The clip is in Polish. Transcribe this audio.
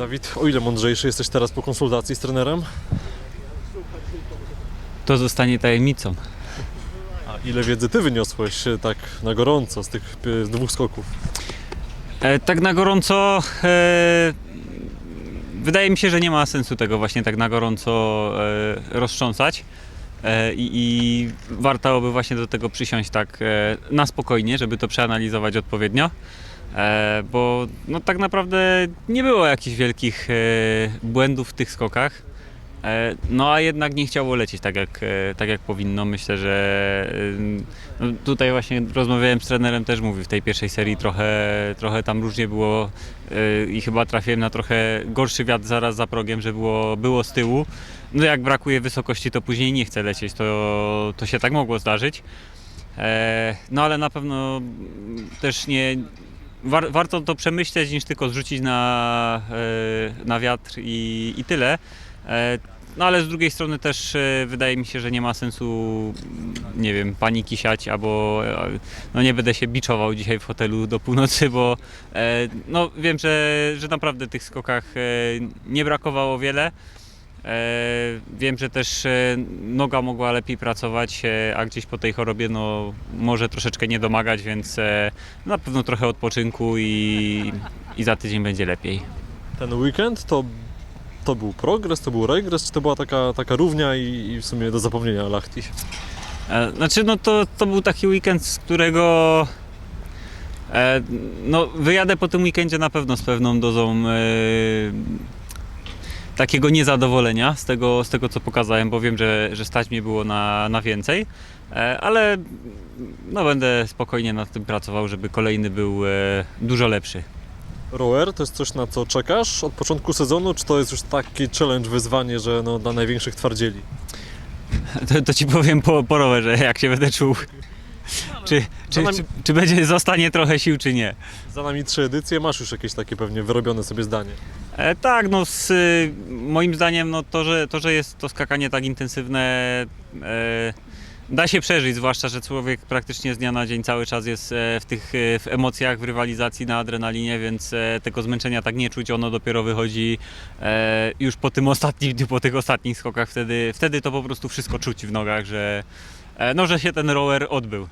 Dawid, o ile mądrzejszy jesteś teraz po konsultacji z trenerem? To zostanie tajemnicą. A ile wiedzy ty wyniosłeś e, tak na gorąco z tych e, dwóch skoków? E, tak na gorąco. E, wydaje mi się, że nie ma sensu tego właśnie tak na gorąco e, roztrząsać. E, i, I warto by właśnie do tego przysiąść tak e, na spokojnie, żeby to przeanalizować odpowiednio. E, bo no, tak naprawdę nie było jakichś wielkich e, błędów w tych skokach. E, No a jednak nie chciało lecieć tak jak, tak jak powinno. Myślę, że no, tutaj właśnie rozmawiałem z trenerem, też mówił w tej pierwszej serii trochę, trochę tam różnie było i chyba trafiłem na trochę gorszy wiatr zaraz za progiem, że było, było z tyłu. No jak brakuje wysokości, to później nie chce lecieć, to, to się tak mogło zdarzyć. No ale na pewno też nie, war, warto to przemyśleć niż tylko zrzucić na, e, na wiatr i, i tyle. E, No ale z drugiej strony też e, wydaje mi się, że nie ma sensu, mm, nie wiem, paniki siać albo no nie będę się biczował dzisiaj w hotelu do północy, bo no wiem, że, że naprawdę tych skokach nie brakowało wiele. E, Wiem, że też e, noga mogła lepiej pracować, e, a gdzieś po tej chorobie no, może troszeczkę nie domagać, więc na pewno trochę odpoczynku i, i za tydzień będzie lepiej. Ten weekend to, to był progres, to był regres, czy to była taka, taka równia i, i w sumie do zapomnienia Lachti? Znaczy, no to, to był taki weekend, z którego no, wyjadę po tym weekendzie na pewno z pewną dozą takiego niezadowolenia z tego, z tego, co pokazałem, bo wiem, że, że stać mnie było na, na więcej, e, ale no, będę spokojnie nad tym pracował, żeby kolejny był e, dużo lepszy. Rower to jest coś, na co czekasz od początku sezonu, czy to jest już taki challenge, wyzwanie, że no, dla największych twardzieli? To, to ci powiem po, po rowerze, jak się będę czuł. Czy, czy, czy, czy będzie zostanie trochę sił, czy nie. Za nami trzy edycje, masz już jakieś takie pewnie wyrobione sobie zdanie. E, tak, no z, y, moim zdaniem no, to, że, to, że jest to skakanie tak intensywne e, da się przeżyć, zwłaszcza, że człowiek praktycznie z dnia na dzień cały czas jest e, w tych e, w emocjach, w rywalizacji na adrenalinie, więc e, tego zmęczenia tak nie czuć, ono dopiero wychodzi już po tym ostatnim po tych ostatnich skokach, wtedy, wtedy to po prostu wszystko czuć w nogach, że, no, że się ten rower odbył.